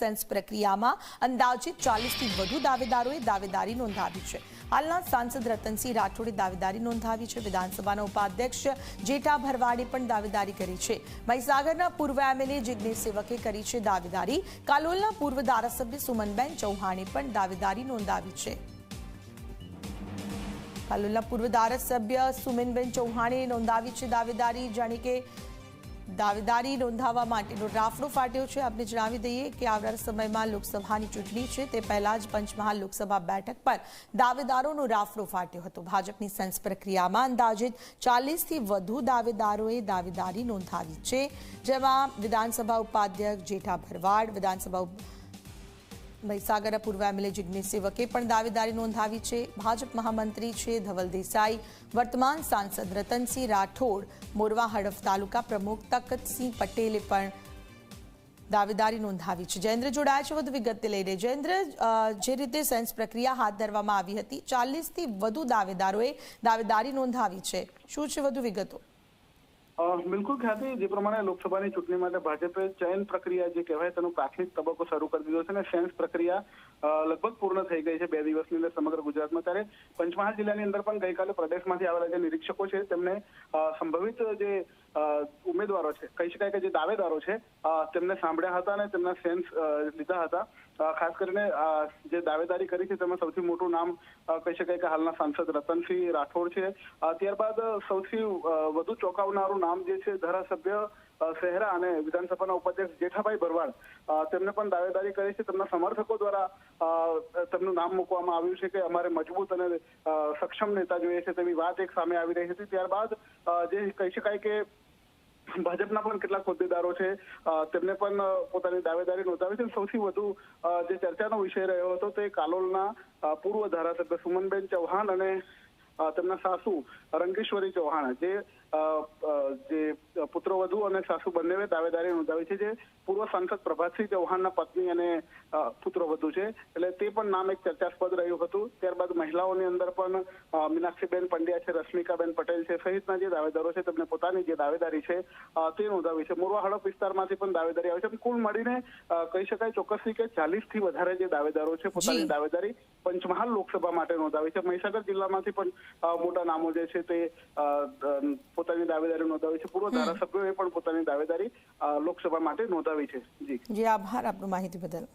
Sense પ્રક્રિયામાં અંદાજિત ચાલીસથી વધુ દાવેદારોએ દાવેદારી નોંધાવી છે. હાલના સાંસદ રતનસિંહ રાઠોડે દાવેદારી નોંધાવી છે. વિધાનસભાના ઉપાધ્યક્ષ જેટા ભરવાડે પણ દાવેદારી કરી છે. મહીસાગરના પૂર્વ એમએલએ જિગ્નેશ સેવકે કરી છે દાવેદારી. કાલોલના પૂર્વ ધારાસભ્ય સુમનબેન ચૌહાણે પણ દાવેદારી નોંધાવી છે. કાલોલના પૂર્વ ધારાસભ્ય સુમનબેન ચૌહાણે નોંધાવી છે દાવેદારી. જાણે કે દાવેદારી નોંધાવવા માટેનો રાફડો ફાટ્યો છે. આપને જણાવી દઈએ કે આવનારા સમયમાં લોકસભાની ચૂંટણી છે તે પહેલા જ પંચમહાલ લોકસભા બેઠક પર દાવેદારોનો રાફડો ફાટ્યો હતો. ભાજપની સેન્સ પ્રક્રિયામાં અંદાજિત ચાલીસથી વધુ દાવેદારોએ દાવેદારી નોંધાવી છે. જેમાં વિધાનસભા ઉપાધ્યક્ષ જેઠા ભરવાડ, વિધાનસભા મહીસાગરના પૂર્વ એમએલએ જિગ્નેશ સેવકે પણ દાવેદારી નોંધાવી છે. ભાજપ મહામંત્રી છે ધવલ દેસાઈ. વર્તમાન સાંસદ રતનસિંહ રાઠોડ, મોરવા હડફ તાલુકા પ્રમુખ તકતસિંહ પટેલે પણ દાવેદારી નોંધાવી છે. જયેન્દ્ર જોડાયા છે, વધુ વિગત લઈને જયેન્દ્ર જે રીતે સેન્સ પ્રક્રિયા હાથ ધરવામાં આવી હતી, ચાલીસથી વધુ દાવેદારોએ દાવેદારી નોંધાવી છે. શું છે વધુ વિગતો? બિલકુલ ખ્યાતિ, જે પ્રમાણે લોકસભાની ચૂંટણી માટે ભાજપે ચયન પ્રક્રિયા જે કહેવાય તેનો પ્રાથમિક તબક્કો શરૂ કરી દીધો છે અને સેન્સ પ્રક્રિયા લગભગ પૂર્ણ થઈ ગઈ છે બે દિવસની અંદર સમગ્ર ગુજરાતમાં. ત્યારે પંચમહાલ જિલ્લાની અંદર પણ ગઈકાલે પ્રદેશમાંથી આવેલા જે નિરીક્ષકો છે તેમને સંભવિત જે ઉમેદવારો છે. કહી શકાય કે જે દાવેદારો છે તેમને સાંભળ્યા હતા અને તેમના સેન્સ લીધા હતા. ખાસ કરીને જે દાવેદારી કરી છે, તેમાં સૌથી મોટું નામ કહી શકાય કે હાલના સાંસદ રતનસિંહ રાઠોડ છે. ત્યારબાદ સૌથી વધુ ચોંકાવનારું નામ જે છે, ધારાસભ્ય શહેરા અને વિધાનસભાના ઉપાધ્યક્ષ જેઠાભાઈ ભરવાડ તેમને પણ દાવેદારી કરી છે. તેમના સમર્થકો દ્વારા તેમનું નામ મૂકવામાં આવ્યું છે કે અમારે મજબૂત અને સક્ષમ નેતા જોઈએ છે તેવી વાત એક સામે આવી રહી હતી. ત્યારબાદ જે કહી શકાય કે ભાજપના પણ કેટલાક હોદ્દેદારો છે તેમને પણ પોતાની દાવેદારી નોંધાવી છે. સૌથી વધુ જે ચર્ચાનો વિષય રહ્યો હતો તે કાલોલના પૂર્વ ધારાસભ્ય સુમનબેન ચૌહાણ અને તેમના સાસુ રંગેશ્વરી ચૌહાણ જે જે પુત્રવધુ અને સાસુ બંને દાવેદારી નોંધાવી છે જે પૂર્વ સાંસદ પ્રભાતસિંહ ચૌહાણના પત્ની અને પુત્ર પુત્રવધુ છે. એટલે તે પણ નામ એક ચર્ચાસ્પદ રહ્યું હતું. ત્યારબાદ મહિલાઓની અંદર પણ મીનાક્ષીબેન પંડ્યા છે રશ્મિકાબેન પટેલ છે સહિતના જે દાવેદારો છે તેમને પોતાની જે દાવેદારી છે તે નોંધાવી છે. મોરવા હડપ વિસ્તારમાંથી પણ દાવેદારી આવી છે. કુલ મળીને કહી શકાય ચોક્કસથી કે ચાલીસથી વધારે જે દાવેદારો છે પોતાની દાવેદારી પંચમહાલ લોકસભા માટે નોંધાવી છે. મહીસાગર જિલ્લામાંથી પણ મોટા નામો જે છે તે પોતાની દાવેદારી નોંધાવી છે. પૂર્વ ધારાસભ્યોએ પણ પોતાની દાવેદારી લોકસભા માટે નોંધાવી છે. જી. જી આભાર આપનું માહિતી બદલ.